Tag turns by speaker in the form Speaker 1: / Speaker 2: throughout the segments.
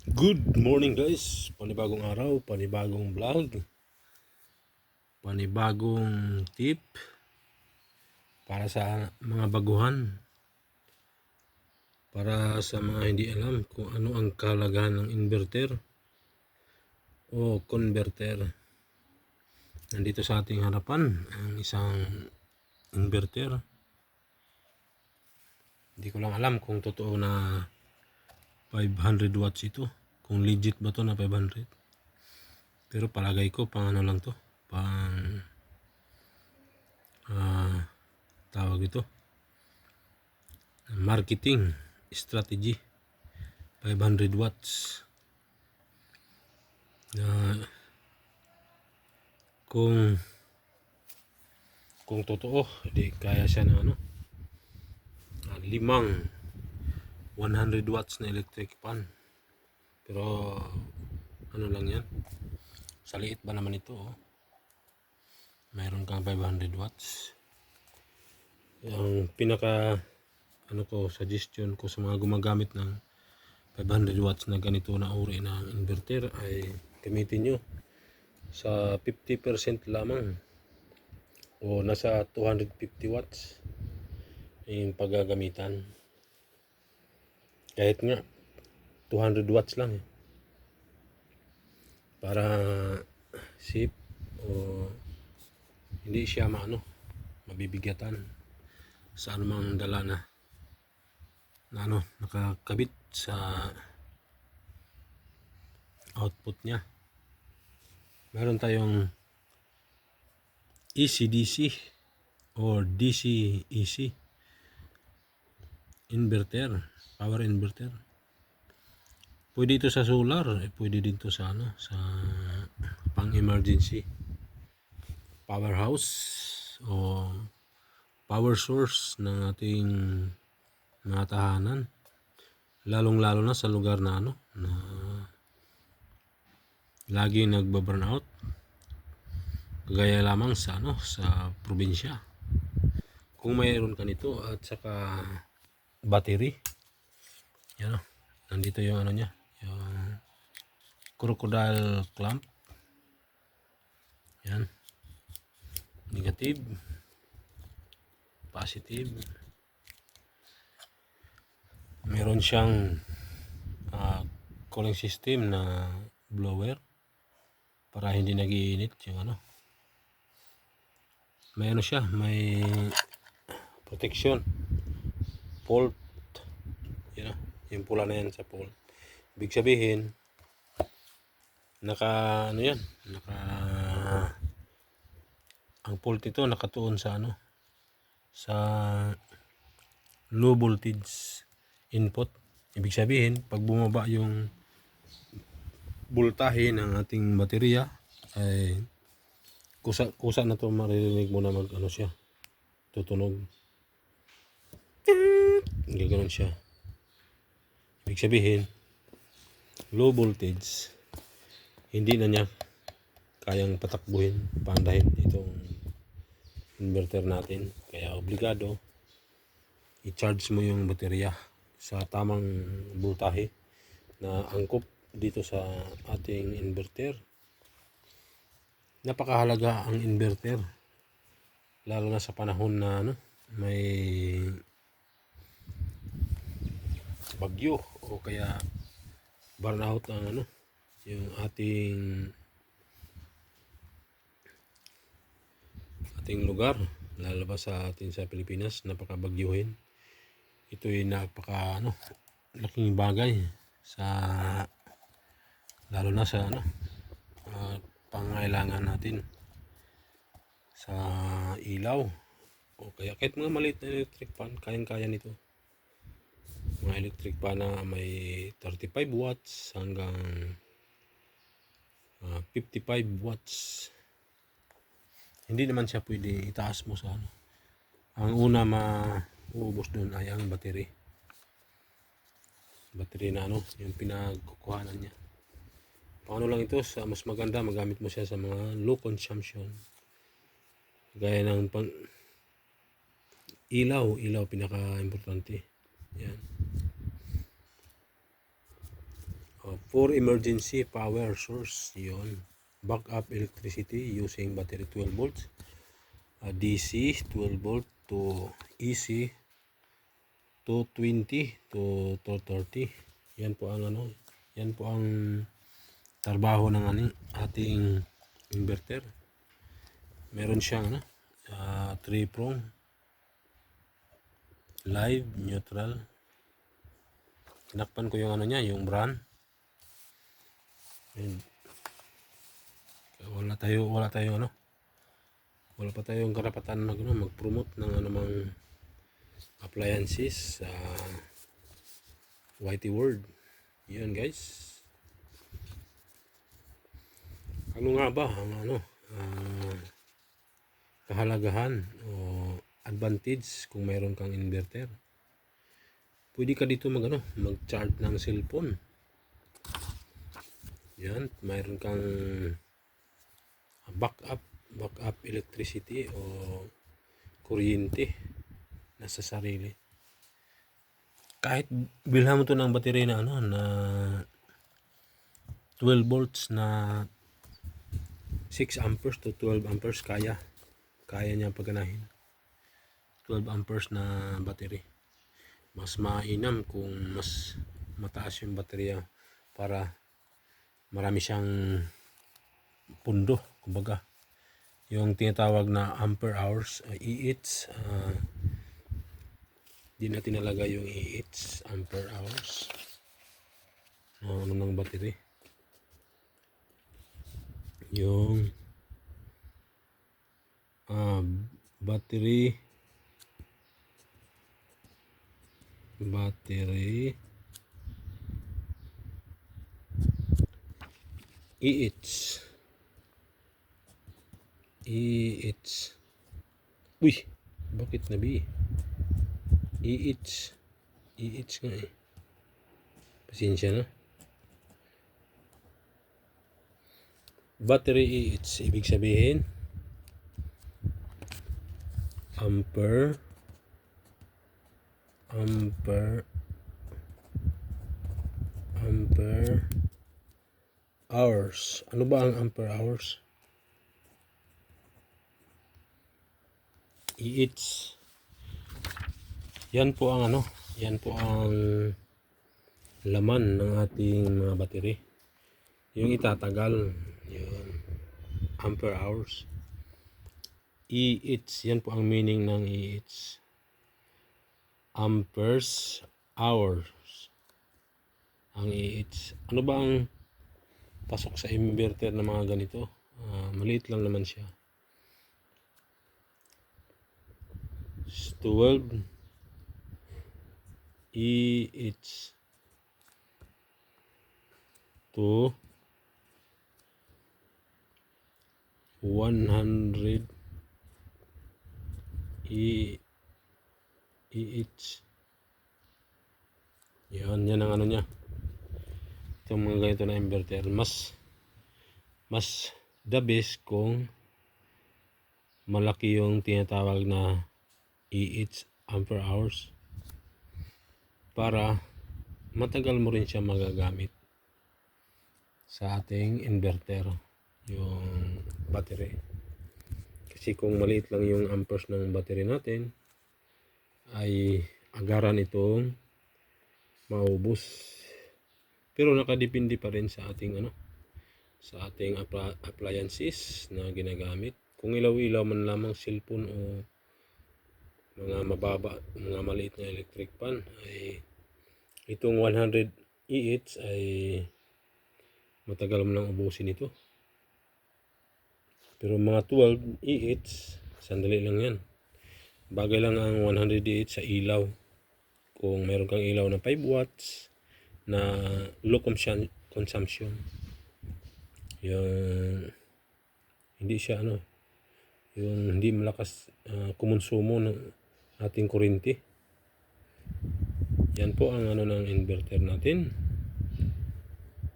Speaker 1: Good morning guys, panibagong araw, panibagong vlog, panibagong tip para sa mga baguhan, para sa mga hindi alam kung ano ang kalagahan ng inverter o converter. Nandito sa ating harapan ang isang inverter. Hindi ko lang alam kung totoo na 500 watts ito. Kung legit ba to na 500. Pero palagay ko pang ano lang to. Pang ah tawag ito. Marketing strategy. 500 watts. Na kung kung totoo, di kaya siya ng ano, ah, limang 100 watts na electric fan. Pero ano lang yan? Sa liit ba naman ito? Oh? Mayroon kang 500 watts. Ang pinaka ano ko suggestion ko sa mga gumagamit ng 500 watts na ganito na uri ng inverter ay gamitin nyo sa 50% lamang o nasa 250 watts yung paggagamitan kahit nga 200 watts lang eh. Para safe o hindi siya maano mabibigatan sa anumang dala na na ano nakakabit sa output niya. Meron tayong ECDC or DC-EC inverter, power inverter. Pwede ito sa solar, eh, pwede din to sa ano, sa pang emergency powerhouse o power source ng ating mga tahanan. Lalong-lalo na sa lugar na ano, na lagi nagba-burn out. Kagaya lamang sa ano, sa probinsya. Kung mayroon ka nito at saka battery. Yan o. Nandito yung ano niya. Yung crocodile clamp. Yan. Negative. Positive. Meron siyang ah, cooling system na blower para hindi nagiinit yung ano. May ano siya, may protection fault yun know, yung pula na yan sa fault ibig sabihin naka ano yan? Naka ang fault ito nakatuon sa ano? Sa low voltage input. Ibig sabihin pag bumaba yung voltahe ng ating baterya ay kusa kusa na to maririnig mo na mag ano siya tutunog. Gaganon siya. Ibig sabihin, low voltage, hindi na niya kayang patakbuhin, paandahin itong inverter natin. Kaya obligado, i-charge mo yung baterya sa tamang voltahe na angkop dito sa ating inverter. Napakahalaga ang inverter lalo na sa panahon na ano, may bagyo o kaya burnout ang ano yung ating ating lugar lalabas sa atin sa Pilipinas napakabagyuhin. Ito ay napaka ano laking bagay sa lalo na sa ano uh, pangailangan natin sa ilaw. O kaya kahit mga maliit na electric fan kayang kaya nito mga electric pan na may 35 watts hanggang uh, 55 watts. Hindi naman siya pwede itaas mo sa ano. Ang una mauubos doon ay ang battery. Battery na ano yung pinagkukuhanan niya. Paano lang ito sa mas maganda magamit mo siya sa mga low consumption. Gaya ng pang ilaw. Ilaw pinaka importante yan for emergency power source yon backup electricity using battery 12 volts uh, DC 12 volt to AC 220 to 230 yan po ang ano yan po ang trabaho ng ano, ating inverter. Meron siyang ano uh, 3 prong live neutral. Tinakpan ko yung ano niya yung brand Ayun. wala tayo wala tayo ano wala pa tayong karapatan mag ano, mag-promote ng anumang appliances sa YT World. Yun guys. Ano nga ba ang ano ah, kahalagahan o advantage kung mayroon kang inverter? Pwede ka dito mag ano mag-charge ng cellphone yan mayroon kang backup backup electricity o kuryente nasa sarili. Kahit bilhan mo to ng battery na ano na 12 volts na 6 amperes to 12 amperes kaya kaya niya paganahin. 12 amperes na battery. Mas mainam kung mas mataas yung baterya para marami siyang pundo kumbaga. Yung tinatawag na ampere hours uh, EH uh, di natin nalagay yung EH ampere hours. Na ano ng battery. Yung ah battery battery EH EH Uy, bakit na B? EH EH nga eh. Pasensya na. Battery EH, ibig sabihin? Ampere ampere ampere hours. Ano ba ang ampere hours? EH. Yan po ang ano, yan po ang laman ng ating mga battery. Yung itatagal, yun, ampere hours. EH, yan po ang meaning ng EH. Amperes hours. Ang EH. Ano ba ang pasok sa inverter na mga ganito? Ah, maliit lang naman siya. 12 EH to 100 E EH yan, yan ang ano niya itong mga ganito na inverter. Mas mas the best kung malaki yung tinatawag na EH ampere hours para matagal mo rin siya magagamit sa ating inverter yung battery. Kasi kung maliit lang yung amperes ng battery natin ay agaran itong maubos pero nakadepende pa rin sa ating ano sa ating appli- appliances na ginagamit. Kung ilaw-ilaw man lamang cellphone o mga mababa mga maliit na electric pan ay itong 100 EH ay matagal mo nang ubusin ito. Pero mga 12 EH sandali lang yan. Bagay lang ang 100 EH sa ilaw. Kung meron kang ilaw na 5 watts na low consum- consumption. Yung hindi siya ano yung hindi malakas ah, kumonsumo ng ating kuryente. Yan po ang ano ng inverter natin.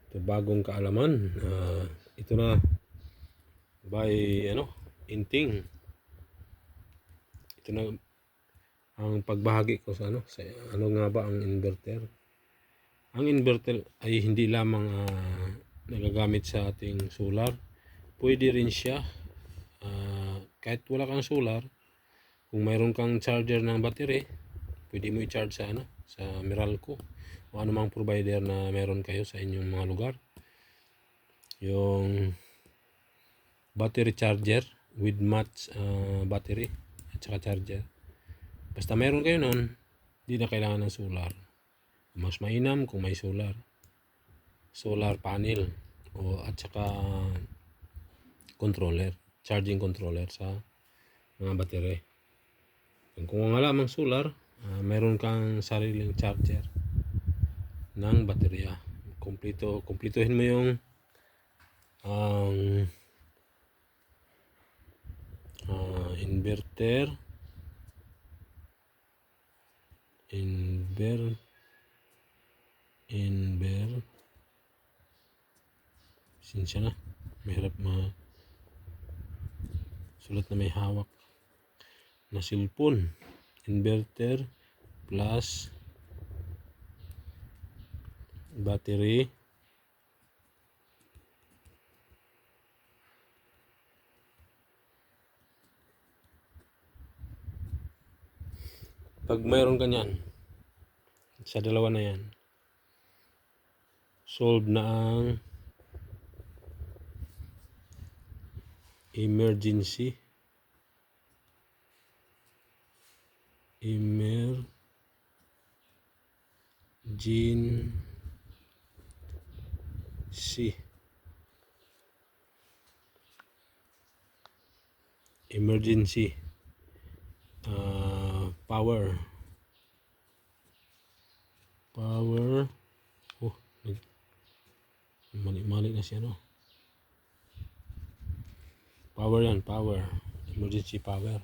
Speaker 1: Ito bagong kaalaman. Ah, ito na by ano inting. Ito na ang pagbahagi ko sa ano sa ano nga ba ang inverter ang inverter ay hindi lamang ah, nagagamit sa ating solar. Pwede rin siya ah, kahit wala kang solar, kung mayroon kang charger ng battery, pwede mo i-charge sa ano, sa Meralco o anumang provider na meron kayo sa inyong mga lugar. Yung battery charger with match ah, battery at saka charger. Basta meron kayo nun, di na kailangan ng solar. Mas mainam kung may solar. Solar panel o at saka controller, charging controller sa mga battery. Kung wala mang solar, ah, meron kang sariling charger ng baterya. Kompleto, kumpletuhin mo yung ang ah, inverter inver inver sinsya na. Mahirap ma sulat na may hawak na cellphone inverter plus battery. Pag mayroon ka niyan sa dalawa na yan solve na ang emergency. Emergency. Emergency. Ah, power. Power. Oh mali-mali na siya no? Power yan power. Emergency power.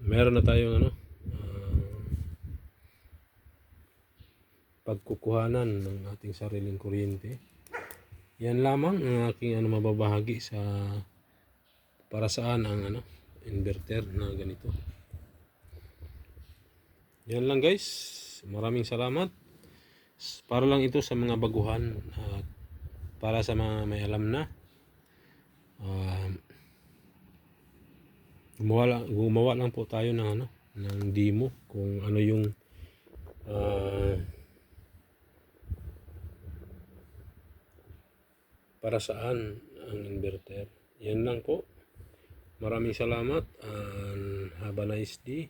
Speaker 1: Meron na tayong ano ah, pagkukuhanan ng ating sariling kuryente. Yan lamang ang aking ano mababahagi sa para saan ang ano inverter na ganito. Yan lang guys. Maraming salamat para lang ito sa mga baguhan at para sa mga may alam na um, gumawa, lang, gumawa lang po tayo ng ano ng demo kung ano yung ah, para saan ang inverter. Yan lang po. Maraming salamat and have a nice day